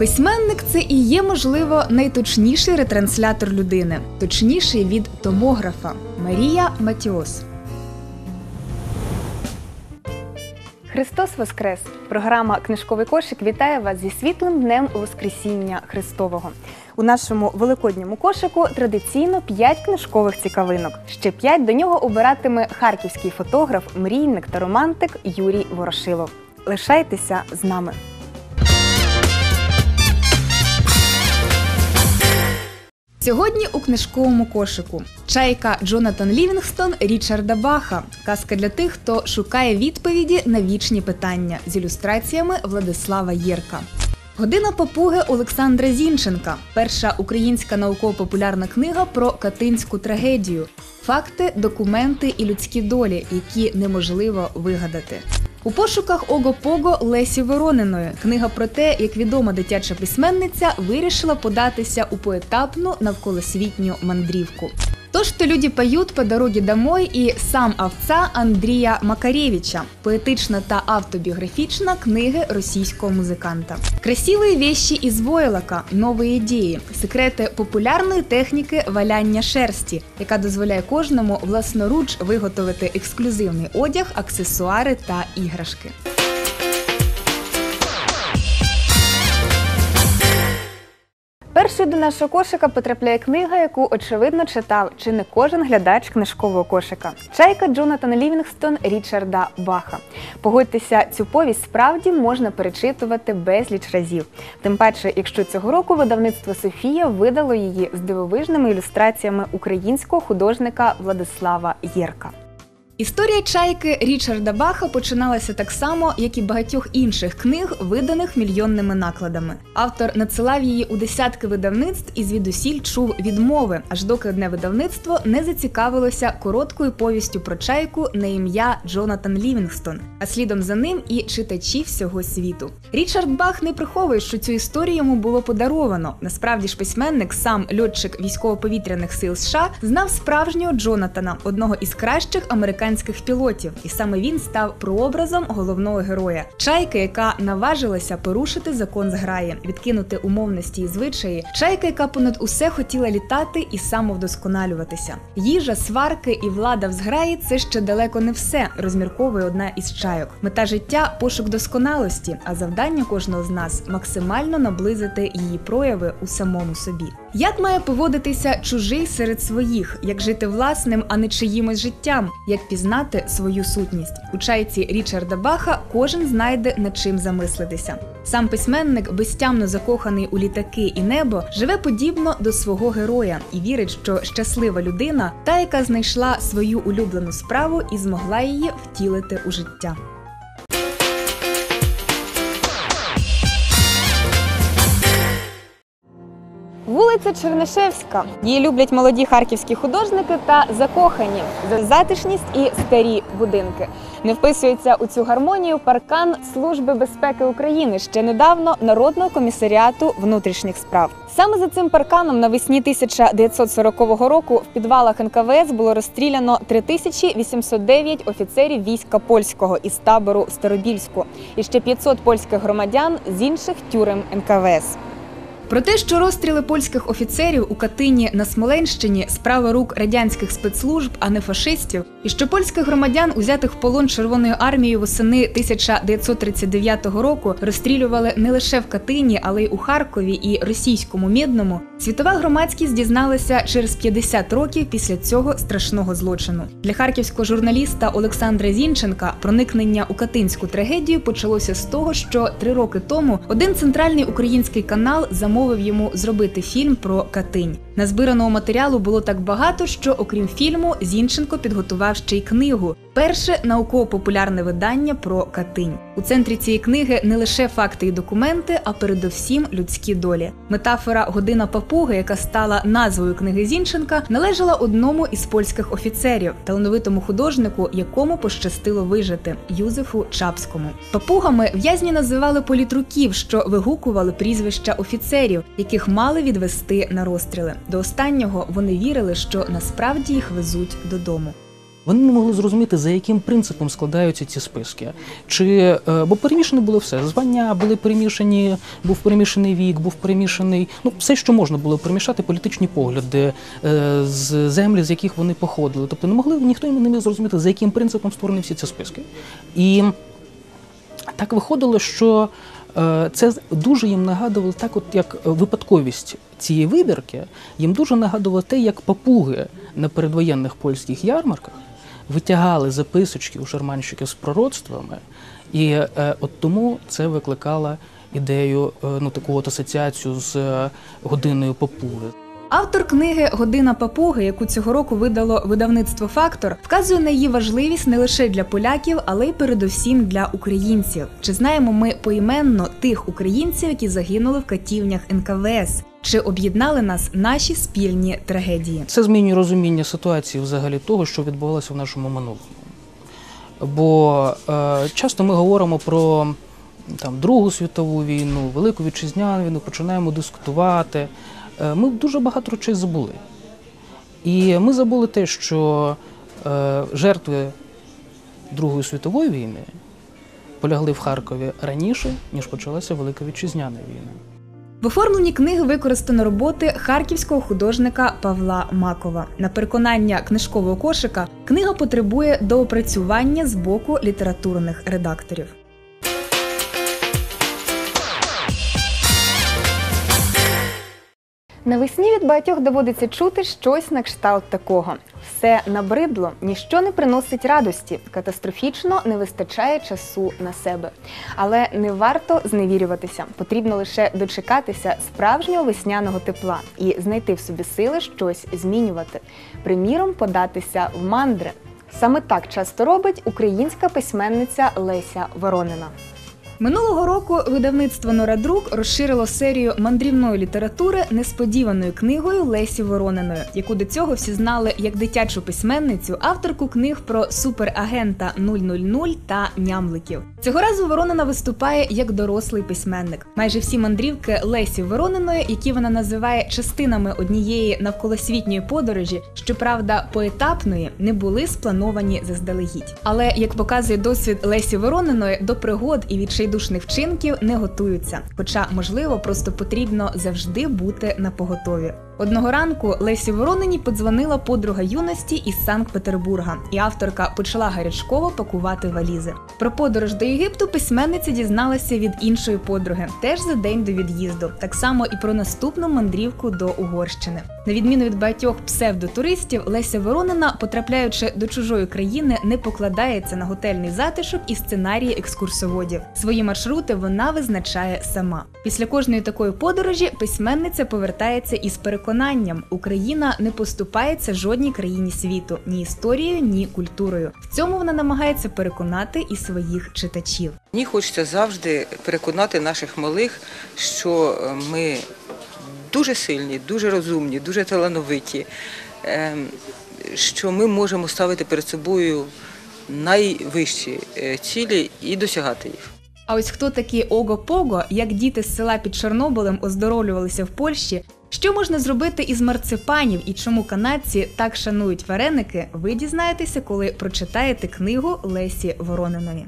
Письменник це і є, можливо, найточніший ретранслятор людини, точніший від томографа Марія Матіос. Христос Воскрес! Програма Книжковий кошик вітає вас зі світлим днем Воскресіння Христового. У нашому великодньому кошику традиційно 5 книжкових цікавинок. Ще 5 до нього обиратиме харківський фотограф, мрійник та романтик Юрій Ворошилов. Лишайтеся з нами. Сьогодні у книжковому кошику чайка Джонатан Лівінгстон Річарда Баха. Казка для тих, хто шукає відповіді на вічні питання з ілюстраціями Владислава Єрка. Година папуги Олександра Зінченка. Перша українська науково-популярна книга про катинську трагедію. Факти, документи і людські долі, які неможливо вигадати. У пошуках Ого-Пого Лесі Ворониної книга про те, як відома дитяча письменниця вирішила податися у поетапну навколосвітню мандрівку. То, что люди поют по дороге домой і сам овца Андрія Макаревича, поетична та автобіографічна книги російського музиканта. Красиві вещи із войлока, нові ідеї, секрети популярної техніки валяння шерсті, яка дозволяє кожному власноруч виготовити ексклюзивний одяг, аксесуари та іграшки. Першою до нашого кошика потрапляє книга, яку очевидно читав чи не кожен глядач книжкового кошика. Чайка Джонатана Лівінгстон Річарда Баха. Погодьтеся, цю повість справді можна перечитувати безліч разів. Тим паче, якщо цього року видавництво Софія видало її з дивовижними ілюстраціями українського художника Владислава Єрка. Історія чайки Річарда Баха починалася так само, як і багатьох інших книг, виданих мільйонними накладами. Автор надсилав її у десятки видавництв і звідусіль чув відмови, аж доки одне видавництво не зацікавилося короткою повістю про чайку на ім'я Джонатан Лівінгстон, а слідом за ним і читачі всього світу. Річард Бах не приховує, що цю історію йому було подаровано. Насправді ж письменник, сам льотчик військово-повітряних сил США, знав справжнього Джонатана, одного із кращих американських американських пілотів, і саме він став прообразом головного героя чайки, яка наважилася порушити закон зграї, відкинути умовності і звичаї. Чайка, яка понад усе хотіла літати і самовдосконалюватися. Їжа, сварки і влада в зграї це ще далеко не все. Розмірковує одна із чайок. Мета життя пошук досконалості, а завдання кожного з нас максимально наблизити її прояви у самому собі. Як має поводитися чужий серед своїх, як жити власним, а не чиїмось життям, як пізнати свою сутність у чайці Річарда Баха кожен знайде над чим замислитися. Сам письменник, безтямно закоханий у літаки і небо, живе подібно до свого героя і вірить, що щаслива людина та, яка знайшла свою улюблену справу і змогла її втілити у життя. Вулиця Чернишевська. Її люблять молоді харківські художники та закохані за затишність і старі будинки. Не вписується у цю гармонію паркан Служби безпеки України ще недавно Народного комісаріату внутрішніх справ. Саме за цим парканом навесні 1940 року в підвалах НКВС було розстріляно 3809 офіцерів війська польського із табору Старобільську і ще 500 польських громадян з інших тюрем НКВС. Про те, що розстріли польських офіцерів у Катині на Смоленщині справа рук радянських спецслужб, а не фашистів, і що польських громадян, узятих в полон Червоною армією восени 1939 року, розстрілювали не лише в Катині, але й у Харкові і російському Мідному, світова громадськість дізналася через 50 років після цього страшного злочину. Для харківського журналіста Олександра Зінченка проникнення у катинську трагедію почалося з того, що три роки тому один центральний український канал замовив замовив йому зробити фільм про Катинь. Назбираного матеріалу було так багато, що, окрім фільму, Зінченко підготував ще й книгу. Перше науково-популярне видання про Катинь. У центрі цієї книги не лише факти і документи, а передовсім людські долі. Метафора Година папуги, яка стала назвою книги Зінченка, належала одному із польських офіцерів, талановитому художнику, якому пощастило вижити Юзефу Чапському. Папугами в'язні називали політруків, що вигукували прізвища офіцерів, яких мали відвести на розстріли. До останнього вони вірили, що насправді їх везуть додому. Вони не могли зрозуміти, за яким принципом складаються ці списки. Чи, е, бо перемішане було все. Звання були перемішані, був перемішаний вік, був перемішаний, ну все, що можна було перемішати, політичні погляди е, з землі, з яких вони походили. Тобто не могли ніхто не міг зрозуміти, за яким принципом створені всі ці списки. І так виходило, що це дуже їм нагадувало так, от як випадковість цієї вибірки, їм дуже нагадувало те, як папуги на передвоєнних польських ярмарках витягали записочки у шарманщиків з пророцтвами, і е, от тому це викликало ідею е, ну таку от асоціацію з е, годиною папуги. Автор книги Година папуги, яку цього року видало видавництво Фактор, вказує на її важливість не лише для поляків, але й передусім для українців. Чи знаємо ми поіменно тих українців, які загинули в катівнях НКВС? Чи об'єднали нас наші спільні трагедії? Це змінює розуміння ситуації взагалі того, що відбувалося в нашому минулому. Бо е, часто ми говоримо про там, Другу світову війну, Велику Вітчизняну війну, починаємо дискутувати. Е, ми дуже багато речей забули. І ми забули те, що е, жертви Другої світової війни полягли в Харкові раніше, ніж почалася Велика Вітчизняна війна. В оформленні книги використано роботи харківського художника Павла Макова. На переконання книжкового кошика книга потребує доопрацювання з боку літературних редакторів. Навесні від багатьох доводиться чути щось на кшталт такого: все набридло, ніщо не приносить радості, катастрофічно не вистачає часу на себе. Але не варто зневірюватися. Потрібно лише дочекатися справжнього весняного тепла і знайти в собі сили щось змінювати. Приміром, податися в мандри. Саме так часто робить українська письменниця Леся Воронина. Минулого року видавництво Нора-Друк розширило серію мандрівної літератури несподіваною книгою Лесі Ворониної, яку до цього всі знали як дитячу письменницю, авторку книг про суперагента 000 та нямликів. Цього разу Воронина виступає як дорослий письменник. Майже всі мандрівки Лесі Ворониної, які вона називає частинами однієї навколосвітньої подорожі, щоправда, поетапної, не були сплановані заздалегідь. Але як показує досвід Лесі Ворониної, до пригод і відчайдушних вчинків не готуються. Хоча, можливо, просто потрібно завжди бути на поготові. Одного ранку Лесі Воронині подзвонила подруга юності із Санкт-Петербурга, і авторка почала гарячково пакувати валізи. Про подорож до Єгипту письменниця дізналася від іншої подруги, теж за день до від'їзду. Так само і про наступну мандрівку до Угорщини. На відміну від багатьох псевдотуристів, Леся Воронина, потрапляючи до чужої країни, не покладається на готельний затишок і сценарії екскурсоводів. Свої маршрути вона визначає сама. Після кожної такої подорожі письменниця повертається із переконанням: Україна не поступається жодній країні світу ні історією, ні культурою. В цьому вона намагається переконати і своїх читачів. Мені хочеться завжди переконати наших малих, що е, ми дуже сильні, дуже розумні, дуже талановиті, ем, що ми можемо ставити перед собою найвищі е, цілі і досягати їх. А ось хто такі Ого-Пого, як діти з села під Чорнобилем оздоровлювалися в Польщі, що можна зробити із марципанів і чому канадці так шанують вареники, ви дізнаєтеся, коли прочитаєте книгу Лесі Ворониної.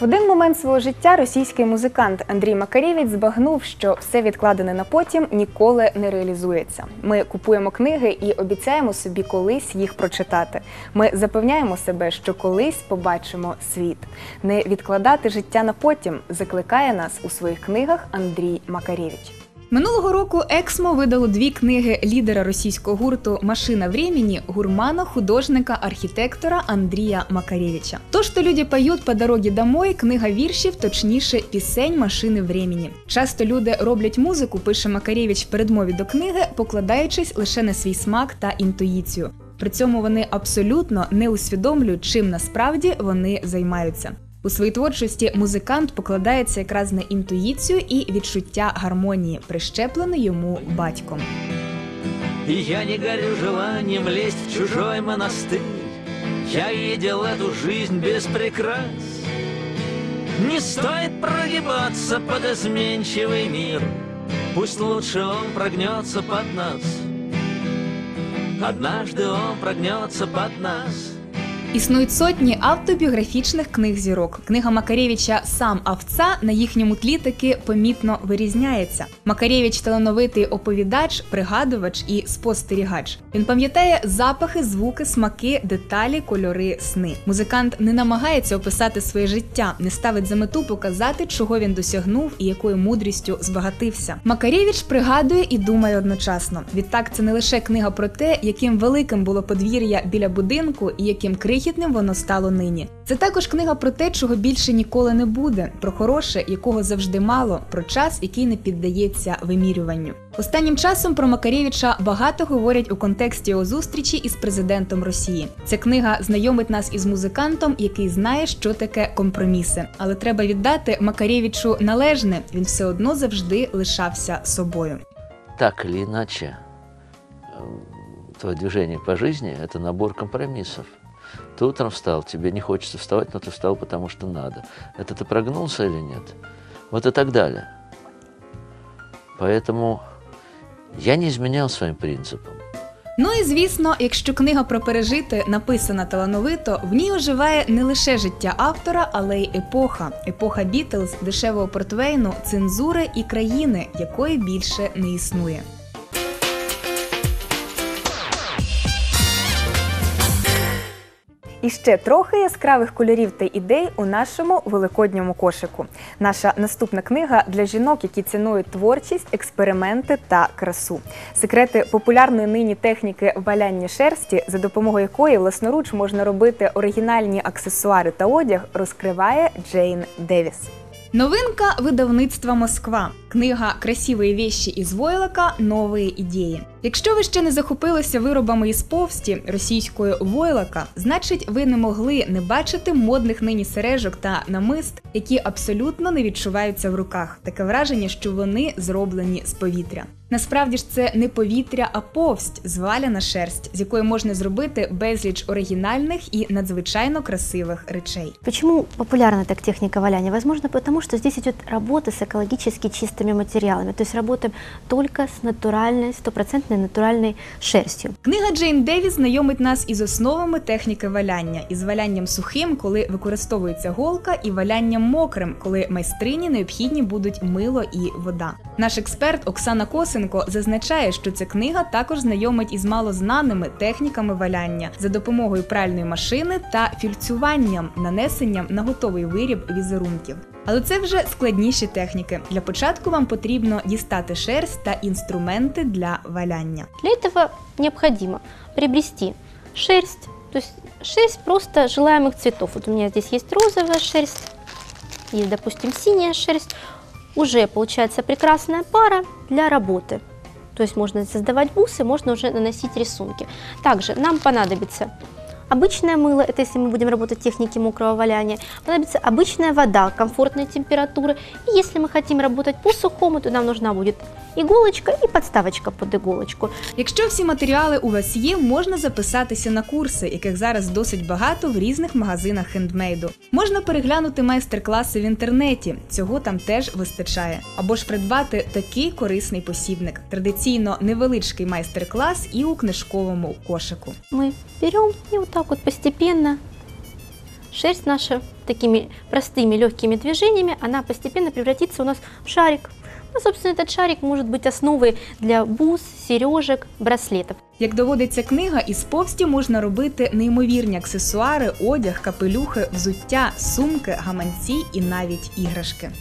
В один момент свого життя російський музикант Андрій Макарєвець збагнув, що все відкладене на потім ніколи не реалізується. Ми купуємо книги і обіцяємо собі колись їх прочитати. Ми запевняємо себе, що колись побачимо світ. Не відкладати життя на потім закликає нас у своїх книгах Андрій Макарєвич. Минулого року Ексмо видало дві книги лідера російського гурту Машина времени гурмана, художника, архітектора Андрія Макаревича. То, що люди поють по дорозі домой, книга віршів, точніше, пісень машини времени. Часто люди роблять музику, пише Макаревич в передмові до книги, покладаючись лише на свій смак та інтуїцію. При цьому вони абсолютно не усвідомлюють, чим насправді вони займаються. У своїй творчості музикант покладається якраз на інтуїцію і відчуття гармонії, прищеплене йому батьком. Я не горю желанием лезть в чужой монастырь Я видел эту жизнь без прикрас Не стоит прогибаться под изменчивый мир Пусть лучше он прогнется под нас Однажды он прогнется под нас Існують сотні автобіографічних книг зірок. Книга Макарєвича Сам авца на їхньому тлі таки помітно вирізняється. Макарєвич талановитий оповідач, пригадувач і спостерігач. Він пам'ятає запахи, звуки, смаки, деталі, кольори, сни. Музикант не намагається описати своє життя, не ставить за мету показати, чого він досягнув і якою мудрістю збагатився. Макарєвич пригадує і думає одночасно. Відтак, це не лише книга про те, яким великим було подвір'я біля будинку і яким крихітним воно стало нині. Це також книга про те, чого більше ніколи не буде, про хороше, якого завжди мало, про час, який не піддається вимірюванню. Останнім часом про Макарєвича багато говорять у контексті його зустрічі із президентом Росії. Ця книга знайомить нас із музикантом, який знає, що таке компроміси. Але треба віддати Макарєвичу належне. Він все одно завжди лишався собою. так или иначе, твое движение по жизни – это набор компромиссов. Ты утром встал, тебе не хочется вставать, но ты встал, потому что надо. Это ты прогнулся или нет? Вот и так далее. Поэтому я не изменял своим принципам. Ну і звісно, якщо книга про пережити написана талановито, в ній оживає не лише життя автора, але й епоха. Епоха Бітлз, дешевого портвейну, цензури і країни, якої більше не існує. І ще трохи яскравих кольорів та ідей у нашому великодньому кошику. Наша наступна книга для жінок, які цінують творчість, експерименти та красу. Секрети популярної нині техніки валяння шерсті, за допомогою якої власноруч можна робити оригінальні аксесуари та одяг, розкриває Джейн Девіс. Новинка видавництва Москва. Книга Красиві вещі із войлока. Нові ідеї. Якщо ви ще не захопилися виробами із повсті російською войлока, значить ви не могли не бачити модних нині сережок та намист, які абсолютно не відчуваються в руках. Таке враження, що вони зроблені з повітря. Насправді ж це не повітря, а повсть, зваляна шерсть, з якої можна зробити безліч оригінальних і надзвичайно красивих речей. Почему популярна так техника валяния? Возможно, потому что здесь идет работа с экологически чистыми материалами. То есть работаем только с натуральной, стопроцентной натуральной шерстью. Книга Джейн Девіс знайомить нас із основами техніки валяння, із валянням сухим, коли використовується голка, і валянням мокрим, коли майстрині необхідні будуть мило і вода. Наш експерт Оксана Косенко зазначає, що ця книга також знайомить із малознаними техніками валяння за допомогою пральної машини та фільцюванням, нанесенням на готовий виріб візерунків. Але це вже складніші техніки. Для початку вам потрібно дістати шерсть та інструменти для валяння. Для этого необходимо приобрести шерсть, то есть шерсть просто желаемых цветов. Вот у меня здесь есть розовая шерсть, есть, допустим, синяя шерсть. Уже получается прекрасная пара для работы. То есть можно создавать бусы, можно уже наносить рисунки. Также нам понадобится обычное мыло, это если мы будем работать в технике мокрого валяния, понадобится обычная вода комфортной температуры. И если мы хотим работать по сухому, то нам нужна будет иголочка и подставочка под иголочку. Якщо всі матеріали у вас є, можна записатися на курси, яких зараз досить багато в різних магазинах хендмейду. Можна переглянути майстер-класи в інтернеті, цього там теж вистачає. Або ж придбати такий корисний посібник. Традиційно невеличкий майстер-клас і у книжковому кошику. Мы берем и вот так вот постепенно шерсть наша такими простыми легкими движениями, она постепенно превратится у нас в шарик. Ну, собственно, этот шарик может быть основой для бус, сережек, браслетов. Як доводиться книга, із повсті можна робити неймовірні аксесуари, одяг, капелюхи, взуття, сумки, гаманці і навіть іграшки.